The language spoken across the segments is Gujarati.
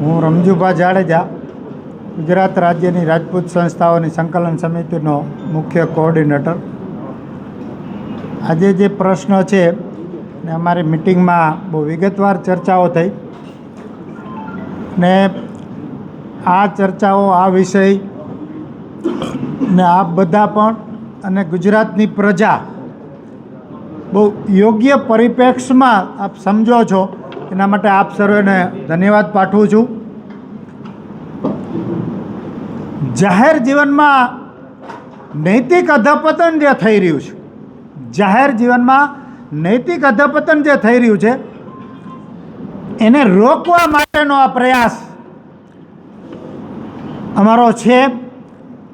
હું રમજુભા જાડેજા, ગુજરાત રાજ્યની રાજપૂત સંસ્થાઓની સંકલન સમિતિનો મુખ્ય કોઓર્ડિનેટર. આજે જે પ્રશ્ન છે ને અમારી મિટિંગમાં બહુ વિગતવાર ચર્ચાઓ થઈ. ને આ ચર્ચાઓ, આ વિષય ને આપ બધા પણ અને ગુજરાતની પ્રજા બહુ યોગ્ય પરિપ્રેક્ષમાં આપ સમજો છો. એના માટે આપ સર્વેને ધન્યવાદ પાઠવું છું. જાહેર જીવનમાં નૈતિક અધપતન જે થઈ રહ્યું છે, જાહેર જીવનમાં નૈતિક અધપતન જે થઈ રહ્યું છે, એને રોકવા માટેનો આ પ્રયાસ અમારો છે.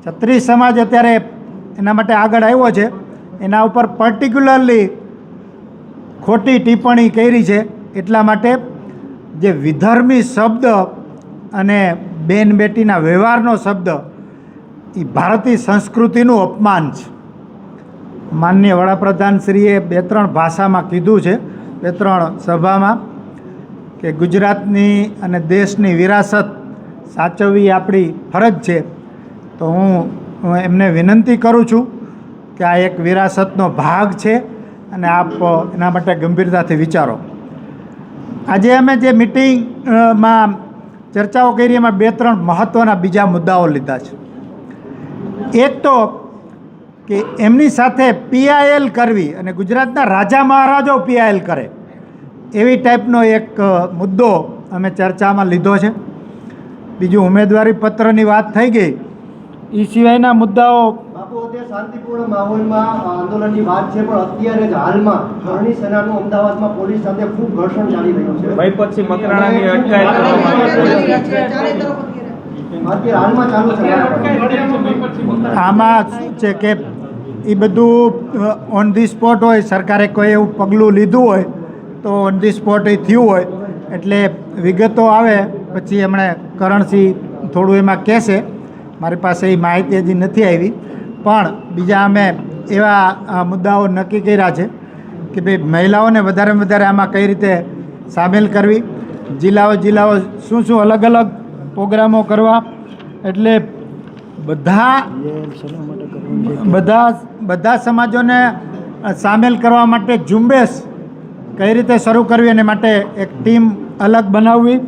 છત્રી સમાજ અત્યારે એના માટે આગળ આવ્યો છે. એના ઉપર પર્ટિક્યુલરલી ખોટી ટિપ્પણી કરી છે. એટલા માટે જે વિધર્મી શબ્દ અને બેન બેટીના વ્યવહારનો શબ્દ એ ભારતીય સંસ્કૃતિનું અપમાન છે. માનનીય વડાપ્રધાનશ્રીએ બે ત્રણ ભાષામાં કીધું છે, બે ત્રણ સભામાં, કે ગુજરાતની અને દેશની વિરાસત સાચવવી આપણી ફરજ છે. તો હું એમને વિનંતી કરું છું કે આ એક વિરાસતનો ભાગ છે અને આપ એના માટે ગંભીરતાથી વિચારો. આજે અમે જે મિટિંગમાં ચર્ચાઓ કરી, એમાં બે ત્રણ મહત્ત્વના બીજા મુદ્દાઓ લીધા છે. એક તો કે એમની સાથે પીઆઈએલ કરવી અને ગુજરાતના રાજા મહારાજો પીઆઈએલ કરે, એવી ટાઈપનો એક મુદ્દો અમે ચર્ચામાં લીધો છે. બીજું ઉમેદવારી પત્રની વાત થઈ ગઈ. એ સિવાયના મુદ્દાઓ બાપુ અત્યારે શાંતિપૂર્ણ માહોલમાં આંદોલનની વાત છે પણ અત્યારે જ હાલમાં કરણી સેનાનું અમદાવાદમાં પોલીસ સાથે ખૂબ ઘર્ષણ ચાલી રહ્યું છે. ભાઈ પછી મકરાણાની અટકાયત કરવામાં આવી છે. અત્યારે. હાલમાં ચાલુ છે. આમાં શું છે કે એ બધું ઓન ધી સ્પોટ હોય સરકારે કોઈ એવું પગલું લીધું હોય તો ઓન ધી સ્પોટ એ થયું હોય. એટલે વિગતો આવે પછી એમણે કરણસિંહ થોડું એમાં કહેશે. મારી પાસે એ માહિતી હજી નથી આવી. પણ બીજા અમે એવા મુદ્દાઓ નક્કી કર્યા છે કે ભાઈ મહિલાઓને વધારે વધારે આમાં કઈ રીતે સામેલ કરવી, જિલ્લાઓ જિલ્લાઓ શું શું અલગ અલગ પ્રોગ્રામો કરવા, એટલે બધા બધા બધા સમાજોને સામેલ કરવા માટે ઝુંબેશ કઈ રીતે શરૂ કરવી એને માટે એક ટીમ અલગ બનાવવી,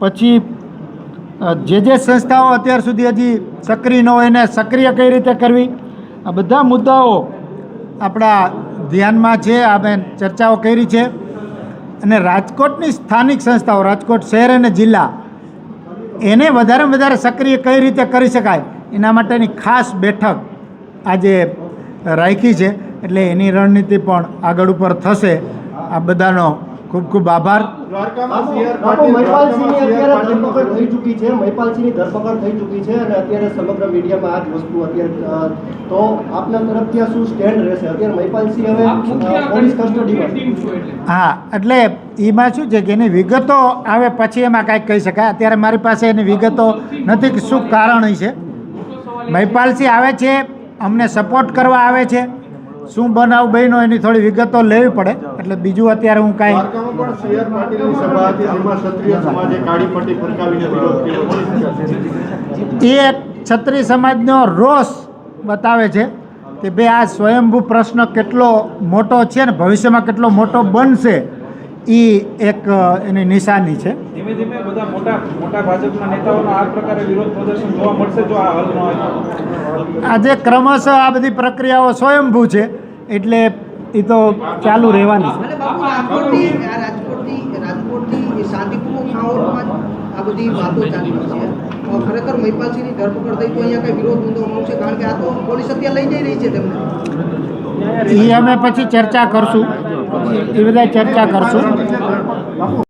પછી જે જે સંસ્થાઓ અત્યાર સુધી હજી સક્રિય ન હોય એને સક્રિય કઈ રીતે કરવી? આ બધા મુદ્દાઓ આપણા ધ્યાનમાં છે આપણે ચર્ચાઓ કરી છે. અને રાજકોટની સ્થાનિક સંસ્થાઓ, રાજકોટ શહેર અને જિલ્લા, એને વધારેમાં વધારે સક્રિય કઈ રીતે કરી શકાય? એના માટેની ખાસ બેઠક આજે રાખી છે. એટલે એની રણનીતિ પણ આગળ ઉપર થશે. આ બધાનો ખૂબ ખૂબ આભાર. થઈ ચૂકી છે. મહિપાલસિંહની ધરપકડ થઈ ચૂકી છે અને અત્યારે સમગ્ર મીડિયામાં આ જ વસ્તુ અત્યારે તો આપના તરફથી શું સ્ટેન્ડ રહેશે? અત્યારે મહિપાલસિંહ હવે પોલીસ કસ્ટડીમાં હા એટલે એમાં શું છે કે એની વિગતો આવે પછી એમાં કાંઈક કહી શકાય. અત્યારે મારી પાસે એની વિગતો નથી કે શું કારણ છે. મહિપાલસિંહ આવે છે અમને સપોર્ટ કરવા આવે છે. શું બનાવ બન્યો એની થોડી વિગતો લેવી પડે. એટલે બીજું અત્યારે હું કાંઈ એ એક ક્ષત્રિય સમાજનો રોષ બતાવે છે કે ભાઈ આ સ્વયંભૂ પ્રશ્ન કેટલો મોટો છે ને ભવિષ્યમાં કેટલો મોટો બનશે. એ એક એની નિશાની છે. ધીમે ધીમે બધા મોટા મોટા ભાજપના નેતાઓનો આ પ્રકારે વિરોધ પ્રદર્શન જોવા મળશે જો આ હલ ન હોય આજે ક્રમશઃ આ બધી પ્રક્રિયાઓ સ્વયંભૂ છે એટલે એ તો ચાલુ રહેવાની છે. અને બાપુ રાજકોટથી આ રાજકોટથી રાજકોટથી શાંતિપૂર્વક માહોલમાં જ આ બધી વાતો ચાલી રહી છે ખરેખર મહિપાલસિંહની ધરપકડ થઈ તો અહીંયા કઈ વિરોધ નોંધવામાં આવશે કારણ કે આ તો પોલીસ અત્યારે લઈ જઈ રહી છે તેમને. એ અમે પછી ચર્ચા કરશું. એ બધા ચર્ચા કરશું.